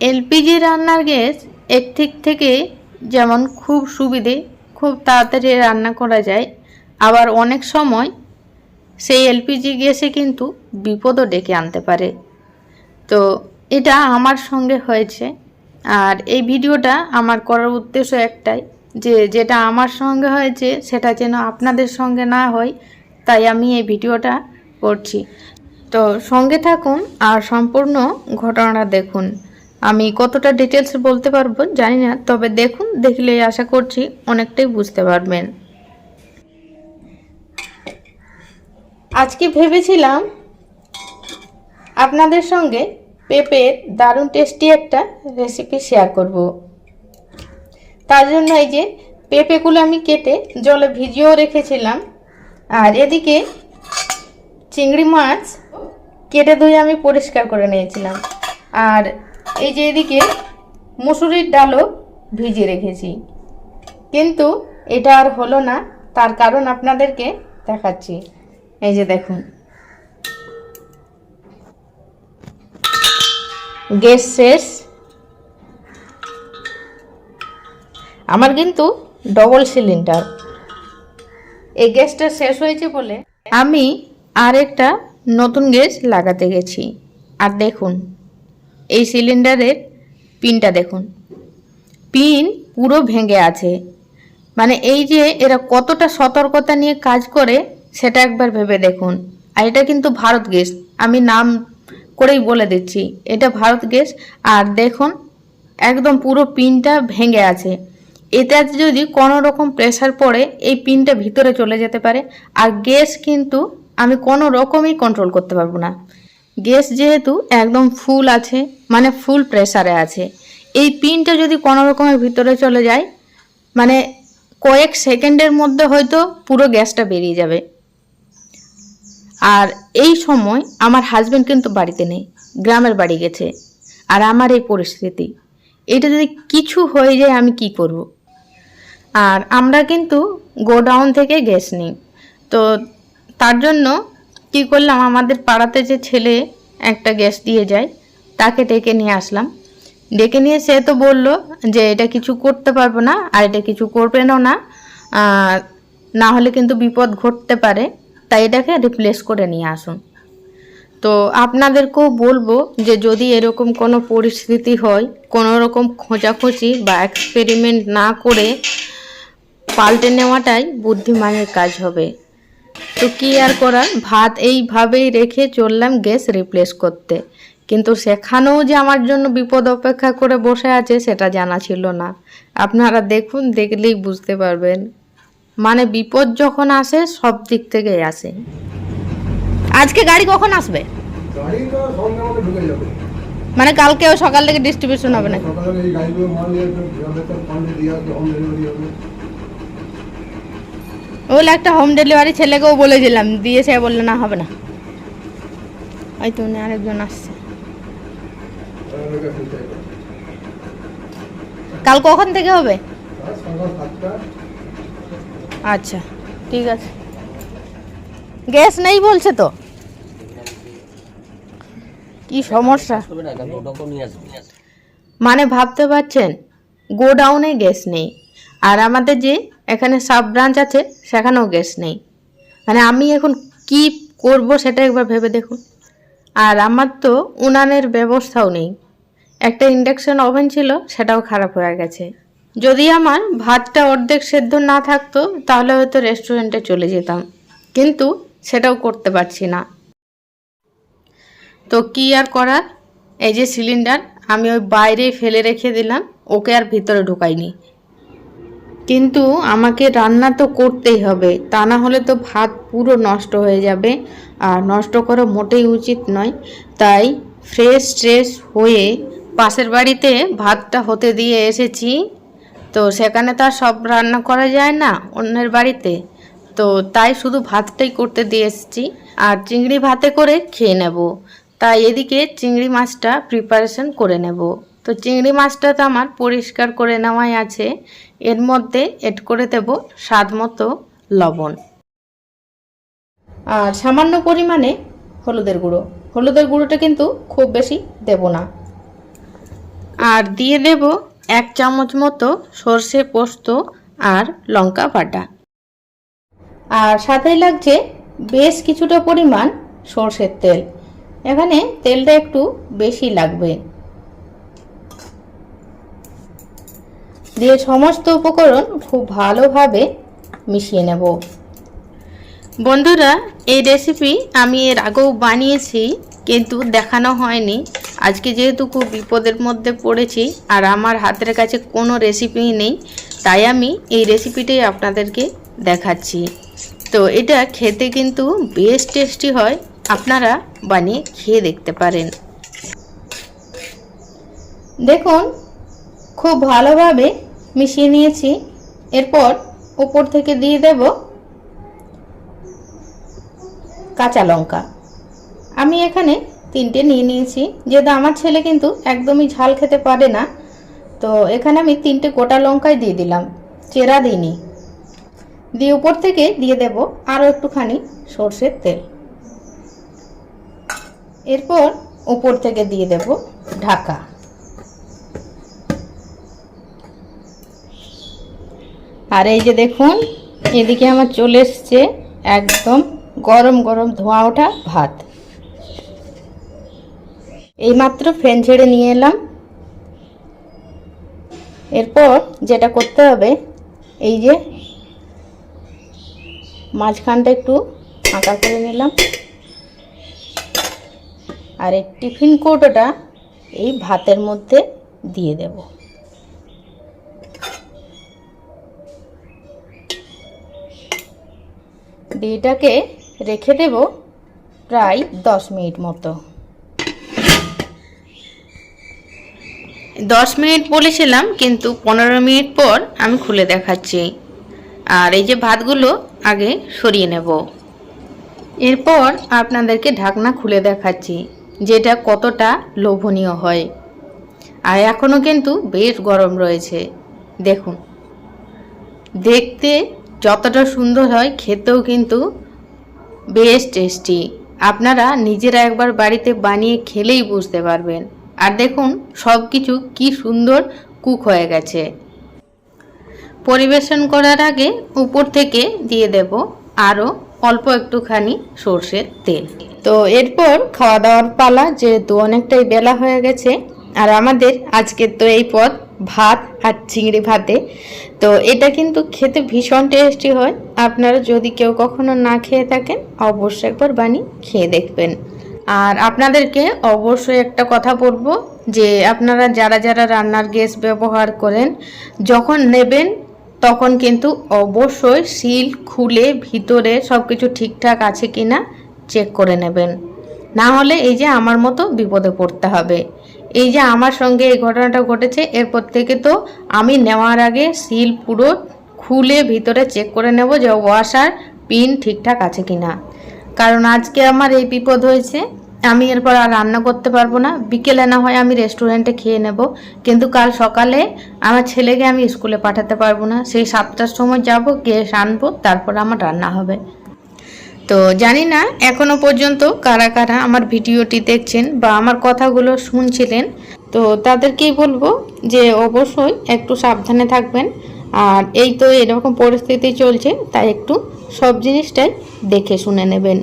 LPG রান্নার gas একদিক থেকে যেমন খুব সুবিধে, খুব তাড়াতাড়ি রান্না করা যায়। আবার অনেক সময় সেই এলপিজি গ্যাসে কিন্তু বিপদও ডেকে আনতে পারে। তো এটা আমার সঙ্গে হয়েছে। আর এই ভিডিওটা আমার করার উদ্দেশ্য একটাই যে, যেটা আমার সঙ্গে হয়েছে সেটা যেন আপনাদের সঙ্গে না হয়, তাই আমি এই ভিডিওটা করছি। তো সঙ্গে থাকুন আর সম্পূর্ণ ঘটনাটা দেখুন। আমি কতটা ডিটেলস বলতে পারব জানি না, তবে দেখুন, দেখলে আশা করছি অনেকটাই বুঝতে পারবেন। আজকে ভেবেছিলাম আপনাদের সঙ্গে পেঁপের দারুণ টেস্টি একটা রেসিপি শেয়ার করব। তার জন্য এই যে পেঁপেগুলো আমি কেটে জলে ভিজিয়েও রেখেছিলাম, আর এদিকে চিংড়ি মাছ কেটে ধুয়ে আমি পরিষ্কার করে নিয়েছিলাম। আর এই যে এদিকে মুসুরির ডালও ভিজিয়ে রেখেছি। কিন্তু এটা আর হলো না, তার কারণ আপনাদেরকে দেখাচ্ছি। এই যে দেখুন। গ্যাস শেষ। আমার কিন্তু ডবল সিলিন্ডার এই গ্যাসটা শেষ হয়েছে বলে আমি আরেকটা নতুন গ্যাস লাগাতে গেছি। আর দেখুন। এই সিলিন্ডারের পিনটা দেখুন। পিন পুরো ভেঙে আছে। মানে এই যে এরা কতটা সতর্কতা নিয়ে কাজ করে, সেটা একবার ভেবে দেখুন। আর এটা কিন্তু ভারত গ্যাস। আমি নাম করেই বলে দিচ্ছি, এটা ভারত গ্যাস। আর দেখুন, একদম পুরো পিনটা ভেঙে আছে। এটা যদি কোনো রকম প্রেসার পড়ে, এই পিনটা ভিতরে চলে যেতে পারে। আর গ্যাস কিন্তু আমি কোনো রকমই কন্ট্রোল করতে পারব না। গ্যাস যেহেতু একদম ফুল আছে মানে ফুল প্রেসারে আছে। এই পিনটা যদি কোনো রকমের ভিতরে চলে যায় মানে কয়েক সেকেন্ডের মধ্যে হয়তো পুরো গ্যাসটা বেরিয়ে যাবে। আর এই সময় আমার হাজব্যান্ড কিন্তু বাড়িতে নেই, গ্রামের বাড়ি গেছে, আর আমার এই পরিস্থিতি। এটা যদি কিছু হয়ে যায়, আমি কি করব। আর আমরা কিন্তু গোডাউন থেকে গ্যাস নিই। তো তার জন্য কি করলাম? আমাদের পাড়াতে যে ছেলে একটা গ্যাস দিয়ে যায়, তাকে ডেকে নিয়ে আসলাম। ডেকে নিয়ে সে তো বলল যে, এটা কিছু করতে পারব না, আর এটা কিছু করবেনও না। না হলে কিন্তু বিপদ ঘটতে পারে। তাই এটাকে রিপ্লেস করে নিয়ে আসুন। তো আপনাদেরকেও বলব যে, যদি এরকম কোনো পরিস্থিতি হয়, কোনো রকম খোঁজাখুঁজি বা এক্সপেরিমেন্ট না করে পাল্টে নেওয়াটাই বুদ্ধিমানের কাজ হবে। তো কি আর করার? ভাত এইভাবেই রেখে চললাম গ্যাস রিপ্লেস করতে। কিন্তু সেখানেও যে আমার জন্য বিপদ অপেক্ষা করে বসে আছে সেটা জানা ছিল না। আপনারা দেখুন দেখলেই বুঝতে পারবেন। মানে বিপদ যখন আসে সব দিক থেকেই আসে। আজকে গাড়ি কখন আসবে? মানে কালকেও সকাল থেকে ডিস্ট্রিবিউশন হবে না সকালে এই গাড়িগুলো মাল নিয়ে আসবে গ্রামে তো পান্ডে দিয়ে আসবে হোম ডেলিভারি হবে ওগুলো একটা হোম ডেলিভারি ছেলেকেও বলেছিলাম দিয়ে সে বলল, না, হবে না। ওই তো উনি আরেকজন আসছে। কাল কখন থেকে হবে? আচ্ছা ঠিক আছে। গ্যাস নেই বলছে তো? কি সমস্যা? মানে ভাবতে পারছেন, গোডাউনে গ্যাস নেই। আর আমাদের যে এখানে সাব ব্রাঞ্চ আছে, সেখানেও গ্যাস নেই। মানে আমি এখন কি করব সেটা একবার ভেবে দেখুন। আর আমার তো উনানের ব্যবস্থাও নেই। একটা ইন্ডাকশন ওভেন ছিল, সেটাও খারাপ হয়ে গেছে। যদি আমার ভাতটা অর্ধেক সেদ্ধ না থাকতো, তাহলে হয়তো রেস্টুরেন্টে চলে যেতাম। কিন্তু সেটাও করতে পারছি না। তো কি আর করার? এই যে সিলিন্ডার আমি ওই বাইরেই ফেলে রেখে দিলাম, ওকে আর ভিতরে ঢুকাইনি। কিন্তু আমাকে রান্না তো করতেই হবে। তা না হলে তো ভাত পুরো নষ্ট হয়ে যাবে। আর নষ্ট করা মোটেই উচিত নয়। তাই ফ্রেশ ট্রেশ হয়ে পাশের বাড়িতে ভাতটা হতে দিয়ে এসেছি। তো সেখানে তো আর সব রান্না করা যায় না অন্যের বাড়িতে। তো তাই শুধু ভাতটাই করতে দিয়ে এসেছি। আর চিংড়ি ভাতে করে খেয়ে নেব। তাই এদিকে চিংড়ি মাছটা প্রিপারেশন করে নেব। তো চিংড়ি মাছটা তো আমার পরিষ্কার করে নেওয়াই আছে। এর মধ্যে এড করে দেব স্বাদ মতো লবণ। আর সামান্য পরিমাণে হলুদের গুঁড়ো। হলুদের গুঁড়োটা কিন্তু খুব বেশি দেব না। আর দিয়ে দেব এক চামচ মতো সর্ষে পোস্ত আর লঙ্কা বাটা। আর সাথে লাগছে বেশ কিছুটা পরিমাণ সর্ষের তেল। এখানে তেলটা একটু বেশি লাগবে। দিয়ে সমস্ত উপকরণ খুব ভালোভাবে মিশিয়ে নেব। বন্ধুরা, এই রেসিপি আমি এর আগেও বানিয়েছি, কিন্তু দেখানো হয়নি। আজকে যেহেতু খুব বিপদের মধ্যে পড়েছি, আর আমার হাতের কাছে কোনো রেসিপি নেই, তাই আমি এই রেসিপিটাই আপনাদেরকে দেখাচ্ছি। তো এটা খেতে কিন্তু বেশ টেস্টি হয় আপনারা বানিয়ে খেয়ে দেখতে পারেন। দেখুন, খুব ভালোভাবে মিশিয়ে নিয়েছি। এরপর উপর থেকে দিয়ে দেব কাঁচা লঙ্কা। আমি এখানে তিনটে নিয়ে নিয়েছি। যেহেতু আমার ছেলে কিন্তু একদমই ঝাল খেতে পারে না, তো এখানে আমি তিনটে গোটা লঙ্কাই দিয়ে দিলাম। চেরা দিইনি। দিয়ে উপর থেকে দিয়ে দেব আরও একটুখানি সর্ষের তেল। এরপর উপর থেকে দিয়ে দেব ঢাকা। আর এই যে দেখুন, এদিকে আমার চলে এসছে একদম গরম গরম ধোঁয়া ওঠা ভাত। এইমাত্র ফ্যান ছেড়ে নিয়ে এলাম। এরপর যেটা করতে হবে, এই যে মাঝখানটা একটু আঁকা করে নিলাম। আর এই টিফিন কৌটোটা এই ভাতের মধ্যে দিয়ে দেব। এটাকে রেখে দেব প্রায় দশ মিনিট মতো। দশ মিনিট বলেছিলাম, কিন্তু পনেরো মিনিট পর আমি খুলে দেখাচ্ছি। আর এই যে ভাতগুলো আগে সরিয়ে নেব। এরপর আপনাদেরকে ঢাকনা খুলে দেখাচ্ছি। যেটা কতটা লোভনীয় হয়। আর এখনও কিন্তু বেশ গরম রয়েছে। দেখুন। দেখতে যতটা সুন্দর হয়, খেতেও কিন্তু বেশ টেস্টি। আপনারা নিজেরা একবার বাড়িতে বানিয়ে খেলেই বুঝতে পারবেন। আর দেখুন সব কিছু কি সুন্দর কুক হয়ে গেছে। পরিবেশন করার আগে উপর থেকে দিয়ে দেব আরও অল্প একটুখানি সর্ষের তেল। তো এরপর খাওয়া দাওয়ার পালা যেহেতু অনেকটাই বেলা হয়ে গেছে, আর আমাদের আজকের তো এই পদ ভাত আর চিংড়ি ভাতে। তো এটা কিন্তু খেতে ভীষণ টেস্টি হয়। আপনারা যদি কেউ কখনো না খেয়ে থাকেন, অবশ্যই একবার বানিয়ে খেয়ে দেখবেন। আর আপনাদেরকে অবশ্যই একটা কথা বলব যে আপনারা যারা যারা রান্নার গ্যাস ব্যবহার করেন, যখন নেবেন তখন কিন্তু অবশ্যই সিল খুলে ভিতরে সব কিছু ঠিকঠাক আছে কি না চেক করে নেবেন। না হলে এই যে আমার মতো বিপদে পড়তে হবে। এই যে আমার সঙ্গে এই ঘটনাটা ঘটেছে, এরপর থেকে তো আমি নেওয়ার আগে সিল পুরো খুলে ভিতরে চেক করে নেব যে ওয়াশার পিন ঠিকঠাক আছে কি না কারণ আজকে আমার এই বিপদ হয়েছে। আমি এরপর আর রান্না করতে পারব না। বিকেলে না হয় আমি রেস্টুরেন্টে খেয়ে নেব। কিন্তু কাল সকালে আমার ছেলেকে আমি স্কুলে পাঠাতে পারব না। সেই সাতটার সময় যাব গ্যাস আনব, তারপর আমার রান্না হবে। তো জানি না, এখনও পর্যন্ত কারা কারা আমার ভিডিওটি দেখছেন বা আমার কথাগুলো শুনছিলেন। তো তাদেরকেই বলব যে অবশ্যই একটু সাবধানে থাকবেন। আর এই তো এরকম পরিস্থিতি চলছে, তাই একটু সব জিনিসটাই দেখে শুনে নেবেন।